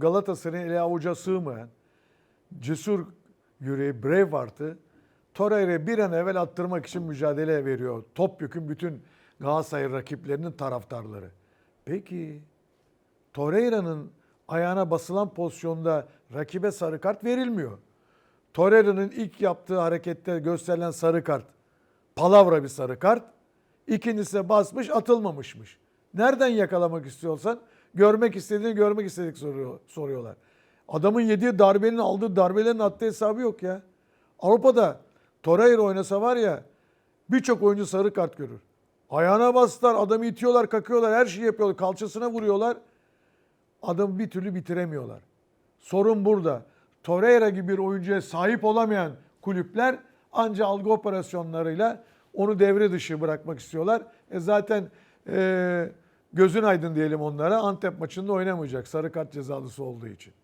Galatasaray'ın ele avuca sığmayan cesur yüreği Braveheart'ı Torreira'ya bir an evvel attırmak için mücadele veriyor. Topyekun bütün Galatasaray rakiplerinin taraftarları. Peki Torreira'nın ayağına basılan pozisyonda rakibe sarı kart verilmiyor. Torreira'nın ilk yaptığı harekette gösterilen sarı kart palavra bir sarı kart. İkincisi basmış atılmamışmış. Nereden yakalamak istiyorsan görmek istediğini görmek istedik soruyor, soruyorlar. Adamın yediği darbenin aldığı darbelerin attığı hesabı yok ya. Avrupa'da Torreira oynasa var ya birçok oyuncu sarı kart görür. Ayağına bastılar, adamı itiyorlar, kakıyorlar, her şeyi yapıyorlar. Kalçasına vuruyorlar. Adamı bir türlü bitiremiyorlar. Sorun burada. Torreira gibi bir oyuncuya sahip olamayan kulüpler anca algı operasyonlarıyla onu devre dışı bırakmak istiyorlar. E zaten e, gözün aydın diyelim onlara Antep maçında oynamayacak sarı kart cezalısı olduğu için.